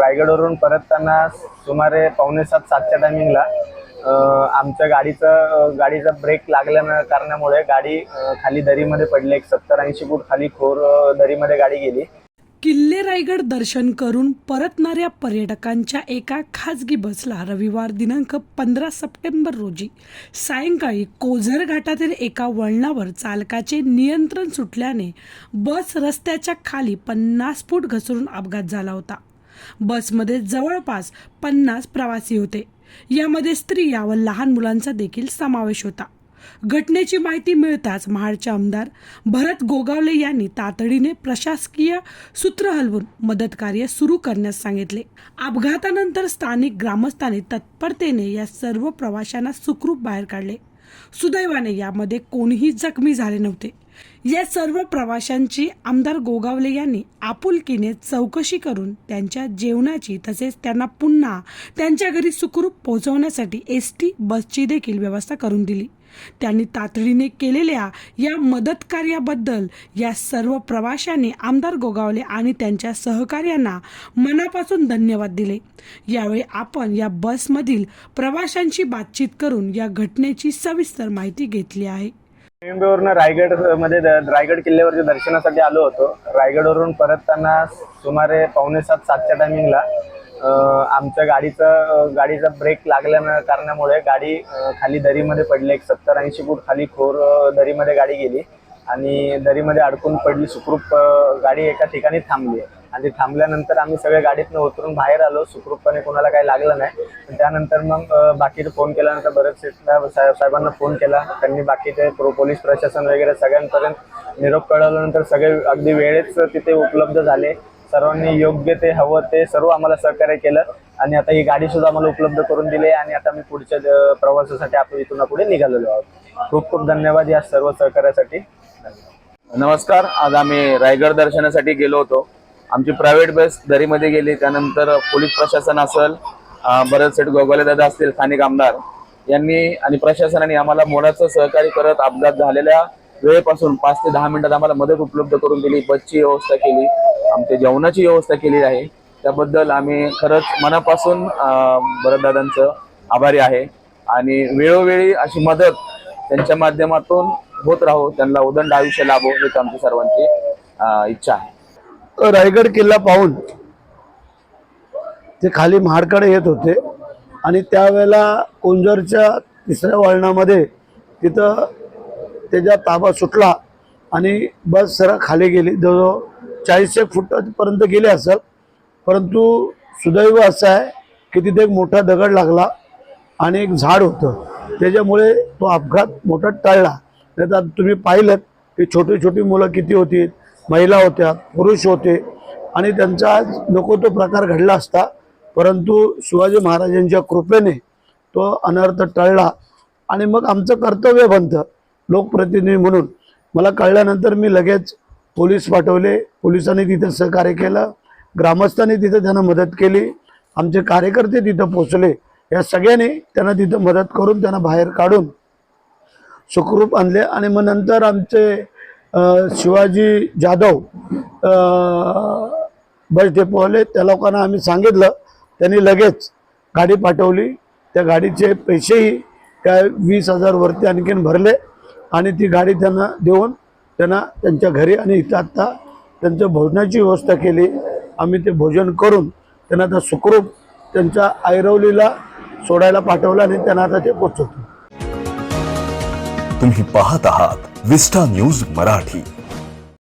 रायगडवरून परतताना सुमारे पावणे सात सातच्या टायमिंगला आमच्या गाडीचं गाडीचा ब्रेक लागल्या कारणामुळे गाडी खाली दरीमध्ये पडली. एक सत्तर ऐंशी फूट खाली खोर दरीमध्ये गाडी गेली. किल्ले रायगड दर्शन करून परतणाऱ्या पर्यटकांच्या एका खाजगी बसला रविवार दिनांक पंधरा सप्टेंबर रोजी. सायंकाळी कोझर घाटातील एका वळणावर चालकाचे नियंत्रण सुटल्याने बस रस्त्याच्या खाली पन्नास फूट घसरून अपघात झाला होता. बसमध्ये जवळपास पन्नास प्रवासी होते. यामध्ये स्त्रिया व लहान मुलांचा देखील समावेश होता. घटनेची माहिती मिळताच महाडचे आमदार भरत गोगावले यांनी तातडीने प्रशासकीय सूत्र हलवून मदत कार्य सुरू करण्यास सांगितले. अपघातानंतर स्थानिक ग्रामस्थांनी तत्परतेने या सर्व प्रवाशांना सुखरूप बाहेर काढले. सुदैवाने यामध्ये कोणीही जखमी झाले नव्हते. या सर्व प्रवाशांची आमदार गोगावले यांनी आपुलकीने चौकशी करून त्यांच्या जेवणाची तसेच त्यांना पुन्हा त्यांच्या घरी सुखरूप पोहोचवण्यासाठी एस टी बसची देखील व्यवस्था करून दिली. त्यांनी तातडीने केलेल्या या मदत कार्याबद्दल या सर्व प्रवाशांनी आमदार गोगावले आणि त्यांच्या सहकार्यांना मनापासून धन्यवाद दिले. यावेळी आपण या बसमधील प्रवाशांशी बातचीत करून या घटनेची सविस्तर माहिती घेतली आहे. मुंबईवरून रायगडमध्ये द- रायगड किल्ल्यावरच्या दर्शनासाठी आलो होतो. रायगडवरून परतताना सुमारे पावणे सात सातच्या टायमिंगला आमच्या गाडीचं गाडीचा ब्रेक लागल्या कारणामुळे गाडी खाली दरीमध्ये पडली. एक सत्तर ऐंशी फूट खाली खोर दरीमध्ये गाडी गेली. आणि दरीमध्ये अडकून पडली सुखरूप गाडी एका ठिकाणी थांबली. आणि थांबल्यानंतर आम्ही सगळे गाडीतनं उतरून बाहेर आलो. सुखरूपपणे कोणाला काही लागलं नाही. पण त्यानंतर मग बाकीचे फोन केल्यानंतर बरेच सेटला साहेबांना फोन केला. त्यांनी बाकीचे प्रो- पोलीस प्रशासन वगैरे सगळ्यांपर्यंत निरोप कळवल्यानंतर सगळे अगदी वेळेच तिथे उपलब्ध झाले. सर्वांनी योग्य ते हवं ते सर्व आम्हाला सहकार्य केलं आणि आता ही गाडी सुद्धा आम्हाला उपलब्ध करून दिली आणि आता मी पुढच्या प्रवासासाठी आपण इथून पुढे निघालेलो आहोत. खूप खूप धन्यवाद या सर्व सहकार्यासाठी. नमस्कार. आज आम्ही रायगड दर्शनासाठी गेलो होतो. आमची प्रायव्हेट बस दरीमध्ये गेली त्यानंतर पोलीस प्रशासन असेल अं, भरत सेठ दादा असतील स्थानिक आमदार यांनी आणि प्रशासनाने आम्हाला मोलाचं सहकार्य करत अपघात झालेल्या वेळेपासून पाच ते दहा मिनिटात आम्हाला मदत उपलब्ध करून दिली बसची व्यवस्था केली आमच्या जेवणाची व्यवस्था केली आहे. त्याबद्दल आम्ही खरंच मनापासून भरतदादांचं आभारी आहे. आणि वेळोवेळी अशी मदत त्यांच्या माध्यमातून होत राहू त्यांना उदंड आयुष्य लाभो हीच आमची सर्वांची इच्छा आहे. रायगड किल्ला पाहून ते खाली महाडकडे येत होते. आणि त्यावेळेला कोंजरच्या तिसऱ्या वळणामध्ये तिथं त्याचा ताबा सुटला आणि बस सरळ खाली गेली. जवळजवळ चाळीसशे फुटापर्यंत गेली असेल. परंतु सुदैव असं आहे की तिथे एक मोठा दगड लागला आणि एक झाड होतं. त्याच्यामुळे तो अपघात मोठा टळला. नाही तर तुम्ही पाहिलं की छोटी छोटी मुलं किती होती महिला होत्या पुरुष होते आणि त्यांचा आज नको तो प्रकार घडला असता परंतु शिवाजी महाराजांच्या कृपेने तो अनर्थ टळला आणि मग आमचं कर्तव्य बनतं लोकप्रतिनिधी म्हणून. मला कळल्यानंतर मी लगेच पोलीस पाठवले पोलिसांनी तिथं सहकार्य केलं ग्रामस्थांनी तिथं त्यांना मदत केली आमचे कार्यकर्ते तिथं पोचले या सगळ्यांनी त्यांना तिथं मदत करून त्यांना बाहेर काढून सुखरूप आणले आणि मग नंतर आमचे शिवाजी जाधव बस डेपोवाले त्या लोकांना आम्ही सांगितलं त्यांनी लगेच गाडी पाठवली. त्या गाडीचे पैसेही काय वीस हजारवरती आणखीन भरले आणि ती गाडी त्यांना देऊन त्यांना त्यांच्या घरी आणि इथं आत्ता त्यांचं भोजनाची व्यवस्था केली. आम्ही ते भोजन करून त्यांना आता सुखरूप त्यांच्या ऐरवलीला सोडायला पाठवलं आणि त्यांना आता ते पोचवतो. तुम्ही पाहत आहात विस्टा न्यूज मराठी.